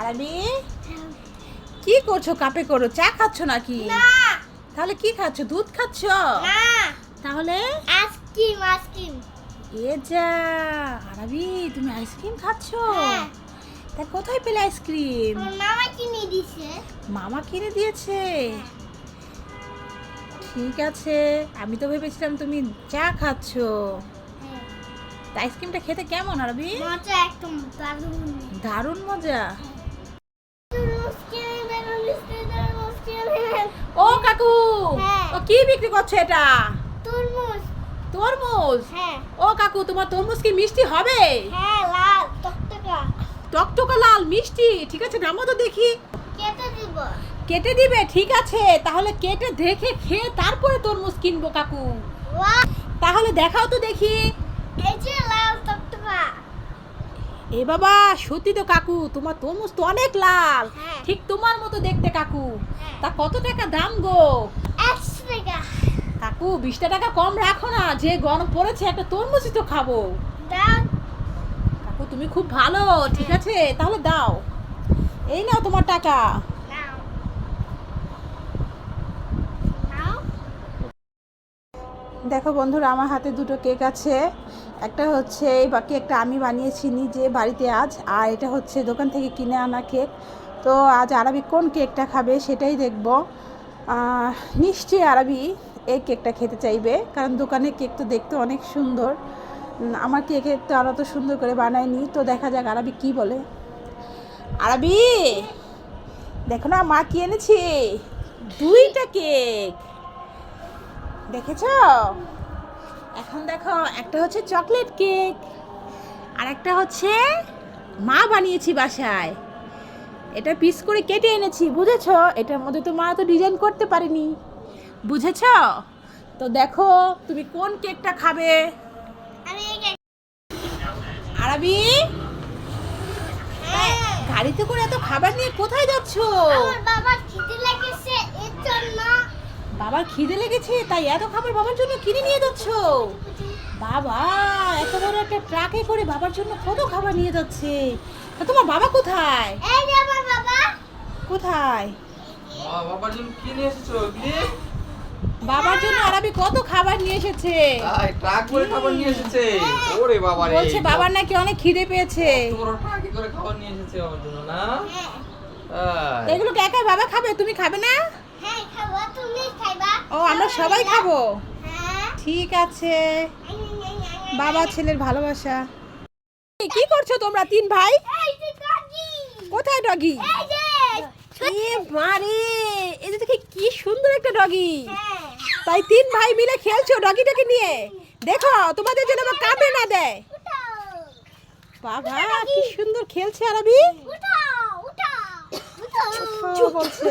আরবি কি করছ? কাপে করো। চা খাচ্ছ নাকি? না। তাহলে কি খাচ্ছ? দুধ খাচ্ছ? না। তাহলে? Ice cream ice cream. এ যা। আরবি তুমি আইসক্রিম খাচ্ছ? হ্যাঁ। তা কোথায় পেলে আইসক্রিম? মামা কিনে দিছে মামা কিনে দিয়েছে? ঠিক আছে। আমি তো ভেবেছিলাম তুমি চা খাচ্ছ। তা আইসক্রিমটা খেতে কেমন আরবি? মজা একদম দারুণ। দারুণ মজা। কাকু? হ্যাঁ। ও কি বিক্রি করছে এটা? তরমুজ। তরমুজ? হ্যাঁ। ও কাকু তোমার তরমুজ কি মিষ্টি হবে? হ্যাঁ লাল টকটকা। টকটকা লাল মিষ্টি। ঠিক আছে নামো তো দেখি। কেটে দিব। কেটে দিবে ঠিক আছে। তাহলে কেটে দেখে খেয়ে তারপরে তরমুজ কিনবো কাকু। তাহলে দেখাও তো দেখি। এই যে লাল টকটকা। এ বাবা সত্যি তো কাকু তোমার তরমুজ তো অনেক লাল। হ্যাঁ। ঠিক তোমার মতো দেখতে কাকু। হ্যাঁ। তা কত টাকা দাম গো? টাকা। কাকু বিশটা টাকা কম রাখো না যে গরম পড়েছে একটা তরমুজই তো খাব। কাকু তুমি খুব ভালো ঠিক আছে? তাহলে দাও। এই নাও তোমার টাকা। দেখো বন্ধুরা আমার হাতে দুটো কেক আছে। একটা হচ্ছে এই বাকি একটা আমি বানিয়েছি নিজে বাড়িতে আজ আর এটা হচ্ছে দোকান থেকে কিনে আনা কেক। তো আজ আরবি কোন কেকটা খাবে সেটাই দেখব। নিশ্চয়ই আরবি এই কেকটা খেতে চাইবে, কারণ দোকানের কেক তো দেখতে অনেক সুন্দর। আমার কেকে তো আরও তো সুন্দর করে বানায়নি, তো দেখা যাক আরবি কি বলে। আরবি, দেখো না, মা কি এনেছি? দুইটা কেক। দেখেছ? এখন দেখো, একটা হচ্ছে চকলেট কেক আর একটা হচ্ছে মা বানিয়েছি বাসায়। এটা পিস করে কেটে এনেছি বুঝেছ? এটার মধ্যে তো মা তো ডিজাইন করতে পারেনি। বুঝেছ? তো দেখো তুমি কোন কেকটা খাবে? আরবি? হ্যাঁ। গাড়িতে করে এত খাবার নিয়ে কোথায় যাচ্ছো? আমার খিদে লেগেছে এর জন্য। বাবার খিদে লেগেছে তাই এত খাবার বাবার জন্য কিনে নিয়ে যাচ্ছো? বাবা এত বড় একটা ট্রাকে করে বাবার জন্য কত খাবার নিয়ে যাচ্ছে? তা তোমার বাবা কোথায়? কোথায়? বাবার জন্য কি নিয়ে এসেছ বাবার জন্য আরবি কত খাবার নিয়ে এসেছে? ট্রাক করে খাবার নিয়ে এসেছে। ওরে বাবা রে বলছে বাবার নাকি অনেক খিদে পেয়েছে। কত বড় ট্রাকে করে খাবার নিয়ে এসেছে বাবার জন্য না? হ্যাঁ তাই তা বাবা খাবে? তুমি খাবে না? হ্যাঁ খাব। তুমি খাইবা? ও আমরা সবাই খাব হ্যাঁ। ঠিক আছে। বাবা ছেলের ভালোবাসা। কি করছ তোমরা তিন ভাই? কোথায় ডগি এই যে এ বারে এই যে দেখি কি সুন্দর একটা ডগি। তাই তিন ভাই মিলে খেলছো ডগিটাকে নিয়ে। দেখো তোমাদের জন্য কামড়ে না দেয়। বাবা কি সুন্দর খেলছে আরবি। বলছে